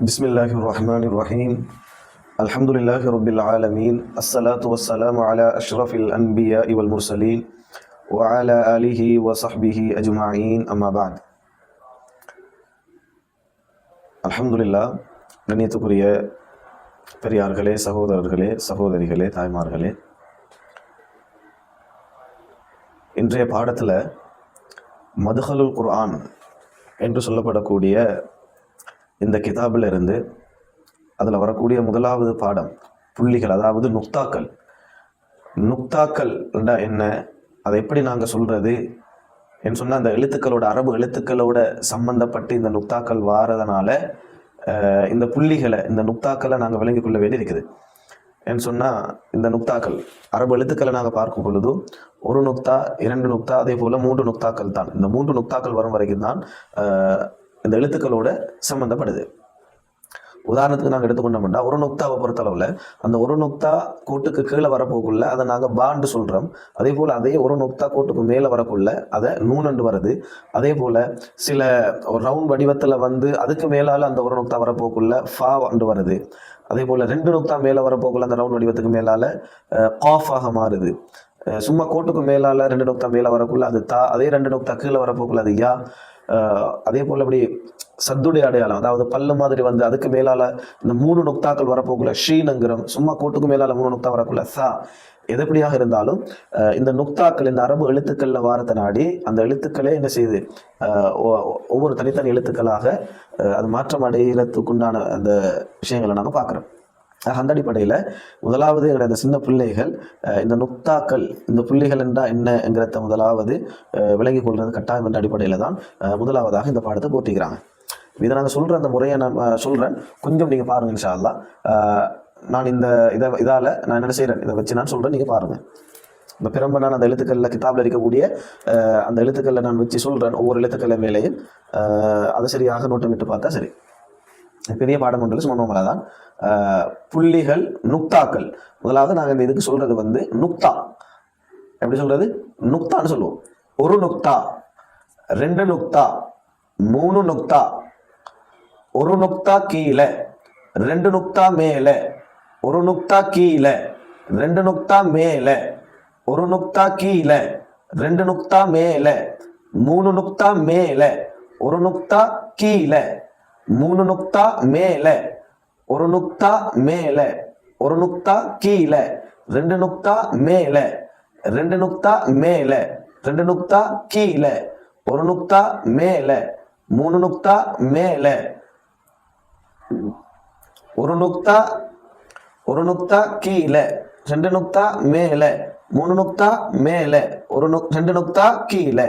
بسم الله الرحمن الرحيم الحمد لله رب العالمين الصلاة والسلام على أشرف الأنبياء والمرسلين وعلى آله وصحبه أجمعين أما بعد அல்ஹம்துலில்லா கண்ணியத்துக்குரிய பெரியார்களே சகோதரர்களே சகோதரிகளே தாய்மார்களே இன்றைய பாடத்தில் மதுஹலுல் குர்ஆன் என்று சொல்லப்படக்கூடிய இந்த கிதாபில் இருந்து அதில் வரக்கூடிய முதலாவது பாடம் புள்ளிகள் அதாவது நுக்தாக்கள். நுக்தாக்கள் என்ன? அதை எப்படி நாங்கள் சொல்கிறது என்று சொன்னால் அந்த எழுத்துக்களோட அரபு எழுத்துக்களோட சம்பந்தப்பட்டு இந்த நுக்தாக்கள் வாரதுனால இந்த புள்ளிகளை இந்த நுக்தாக்களை நாங்கள் விளங்கி கொள்ள வேண்டியிருக்குது. என்று சொன்னால் இந்த நுக்தாக்கள் அரபு எழுத்துக்களை நாங்கள் பார்க்கும் பொழுது ஒரு நுக்தா இரண்டு நுக்தா அதே போல் மூன்று நுக்தாக்கள் தான். இந்த மூன்று நுக்தாக்கள் வரும் வரைக்கும் தான் அந்த எழுத்துக்களோட சம்மந்தப்படுது உதாரணத்துக்கு நாங்கள் எடுத்துக்கொண்டோம்னா ஒரு நுக்தாவை பொறுத்தளவில் அந்த ஒரு நுக்தா கோட்டுக்கு கீழே வரப்போக்குள்ள அதை நாங்கள் பாண்டு சொல்கிறோம் அதே போல் அதே ஒரு நுக்தா கோட்டுக்கு மேலே வரக்குள்ள அதை நூனண்டு வருது. அதே போல் சில ரவுண்ட் வடிவத்தில் வந்து அதுக்கு மேலால் அந்த ஒரு நுக்தா வரப்போக்குள்ள ஃபா அண்டு வருது. அதே போல் ரெண்டு நுக்தா மேலே வரப்போக்குள்ள அந்த ரவுண்ட் வடிவத்துக்கு மேலால் காஃபாக மாறுது. சும்மா கோட்டுக்கு மேலால் ரெண்டு நுக்தா மேலே வரக்குள்ள அது தா அதே ரெண்டு நுக்தா கீழே வரப்போக்குள்ள அது யா அதே போல் அப்படி சத்துடைய அடையாளம் அதாவது பல்லு மாதிரி வந்து அதுக்கு மேலால இந்த மூணு நுக்தாக்கள் வரப்போக்குள்ள ஷீனங்கிறம் சும்மா கோட்டுக்கு மேலால மூணு நுக்தா வரக்குள்ள சா எதுப்படியாக இருந்தாலும் இந்த நுக்தாக்கள் இந்த அரபு எழுத்துக்கள்ல வாரத்தை நாடி அந்த எழுத்துக்களே என்ன செய்யுது ஒவ்வொரு தனித்தனி எழுத்துக்களாக அது மாற்றம் அடைகிறதுக்குண்டான அந்த விஷயங்களை நாங்கள் பார்க்குறோம். அந்த அடிப்படையில் முதலாவது எங்களுடைய அந்த சின்ன பிள்ளைகள் இந்த நுக்தாக்கள் இந்த புள்ளிகள் என்றால் என்னங்கிறத முதலாவது விளங்கி கொள்வது கட்டாயம் என்ற அடிப்படையில் தான் முதலாவதாக இந்த பாடத்தை போட்டிக்கிறாங்க இதை நாங்கள் சொல்கிற அந்த முறையை நான் சொல்கிறேன் கொஞ்சம் நீங்கள் பாருங்கள் இன்ஷா அல்லா நான் இந்த இதை இதால் நான் என்ன செய்கிறேன் இதை வச்சு நான் சொல்கிறேன் நீங்கள் பாருங்கள் இந்த பிரம்பனான அந்த எழுத்துக்களில் கிதாபில் இருக்கக்கூடிய அந்த எழுத்துக்களில் நான் வச்சு சொல்கிறேன் ஒவ்வொரு எழுத்துக்களை மேலேயும் அதை சரியாக நோட்டமிட்டு பார்த்தா சரி. பெரிய பாடம் ஒன்றில் சுமணமலை தான் புள்ளிகள் நுக்தாக்கள். முதலாவது நாங்கள் இந்த இதுக்கு சொல்றது வந்து நுக்தா. எப்படி சொல்றது? நுக்தான்னு சொல்லுவோம். ஒரு நுக்தா ரெண்டு நுக்தா மூணு நுக்தா. ஒரு நுக்தா கீழே ரெண்டு நுக்தா மேலே. ஒரு நுக்தா கீழே ரெண்டு நுக்தா மேலே. ஒரு நுக்தா கீழே ரெண்டு நுக்தா மேலே. மூணு நுக்தா மேலே. ஒரு நுக்தா கீழே. மூணு நுக்தா மேலே ஒரு நுக்தா மேலே ஒரு நுக்தா கீழே ரெண்டு நுக்தா மேலே ரெண்டு நுக்தா மேலே ரெண்டு நுக்தா கீழே ஒரு நுக்தா மேலே மூணு நுக்தா மேலே ஒரு நுக்தா ஒரு நுக்தா கீழே ரெண்டு நுக்தா மேலே மூணு நுக்தா மேலே ஒரு நுக் ரெண்டு நுக்தா கீழே